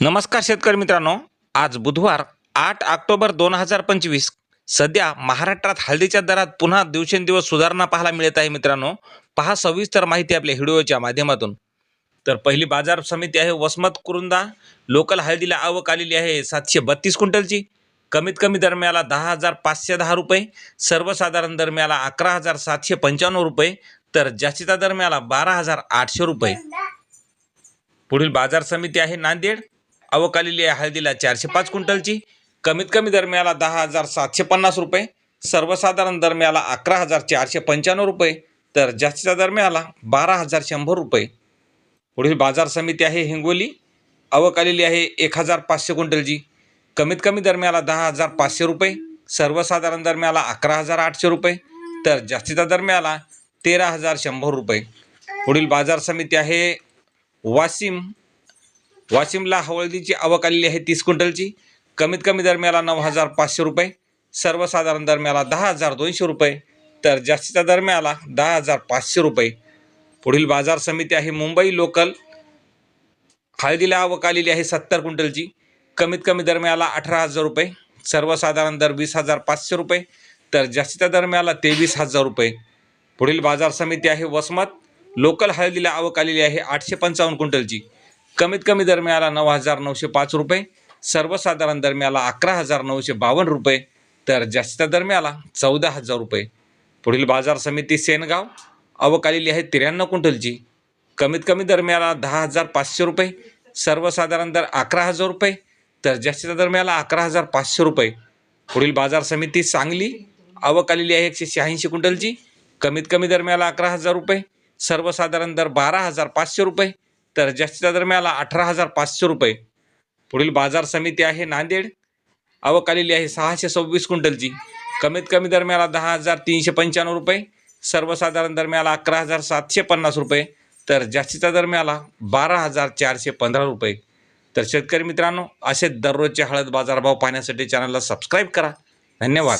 नमस्कार शेतकरी मित्रांनो. आज बुधवार आठ ऑक्टोबर दोन हजार पंचवीस. सध्या महाराष्ट्रात हळदीच्या दरात पुन्हा दिवसेंदिवस सुधारणा पाहायला मिळत आहे मित्रांनो. पहा सविस्तर माहिती आपल्या व्हिडिओच्या माध्यमातून. तर पहिली बाजार समिती आहे वसमत कुरुंदा. लोकल हळदीला आवक आलेली आहे सातशे बत्तीस क्विंटलची. कमीत कमी दरम्याला दहा हजार पाचशे दहा रुपये. सर्वसाधारण दरम्याला अकरा हजार सातशे पंच्याण्णव रुपये. तर जास्तीचा दरम्याला बारा हजार आठशे रुपये. पुढील बाजार समिती आहे नांदेड. आवक आलेली आहे हळदीला चारशे पाच क्विंटलची. कमीत कमी दरम्याला दहा हजार सातशे पन्नास रुपये. सर्वसाधारण दरम्याला अकरा हजार चारशे पंच्याण्णव रुपये. तर जास्तीच्या दरम्याला बारा हजार शंभर रुपये. पुढील बाजार समिती आहे हिंगोली. आवक आलेली आहे एक हजार पाचशे क्विंटलची. कमीत कमी दरम्याला दहा हजार पाचशे रुपये. सर्वसाधारण दरम्याला अकरा हजार आठशे रुपये. तर जास्तीचा दरम्याला तेरा हजार शंभर रुपये. पुढील बाजार समिती आहे वाशिम. वाशिमला हळदीची आवक आलेली आहे तीस क्विंटलची. कमीत कमी दरम्याला नऊ हजार पाचशे रुपये सर्वसाधारण दरम्याला दहा हजार दोनशे रुपये तर जास्तीच्या दरम्याला दहा हजार पाचशे रुपये. पुढील बाजार समिती आहे मुंबई लोकल. हळदीला आवक आलेली आहे सत्तर क्विंटलची. कमीत कमी दरम्याला अठरा हजार रुपये सर्वसाधारण दर वीस हजार पाचशे रुपये तर जास्तीच्या दरम्याला तेवीस हजार रुपये. पुढील बाजार समिती आहे वसमत. लोकल हळदीला आवक आलेली आहे आठशे पंचावन्न क्विंटलची. कमीत कमी दरम्याला नऊ हजार नऊशे पाच रुपये सर्वसाधारण दरम्याला अकरा हजार नऊशे बावन्न रुपये तर जास्तीच्या दरम्याला चौदा हजार रुपये. पुढील बाजार समिती सेनगाव अवकालीली आहे त्र्याण्णव क्विंटलची. कमीत कमी दरम्याला दहा हजार पाचशे रुपये सर्वसाधारण दर अकरा हजार रुपये तर जास्तीच्या दरम्याला अकरा हजार पाचशे रुपये. पुढील बाजार समिती सांगली आवक आलेली आहे एकशे शहाऐंशी क्विंटलची. कमीत कमी दरम्याला अकरा हजार रुपये सर्वसाधारण दर बारा हजार पाचशे रुपये तर जास्तीच्या दरम्याला अठरा हजार पाचशे रुपये. पुढील बाजार समिती आहे नांदेड. आवक आलेली आहे सहाशे सव्वीस क्विंटलची. कमीत कमी दरम्याला दहा हजार तीनशे पंच्याण्णव रुपये. सर्वसाधारण दरम्याला अकरा हजार सातशे पन्नास रुपये. तर जास्तीच्या दरम्याला बारा हजार चारशे पंधरा रुपये. तर शेतकरी मित्रांनो असे दररोजचे हळद बाजारभाव पाहण्यासाठी चॅनलला सबस्क्राईब करा. धन्यवाद.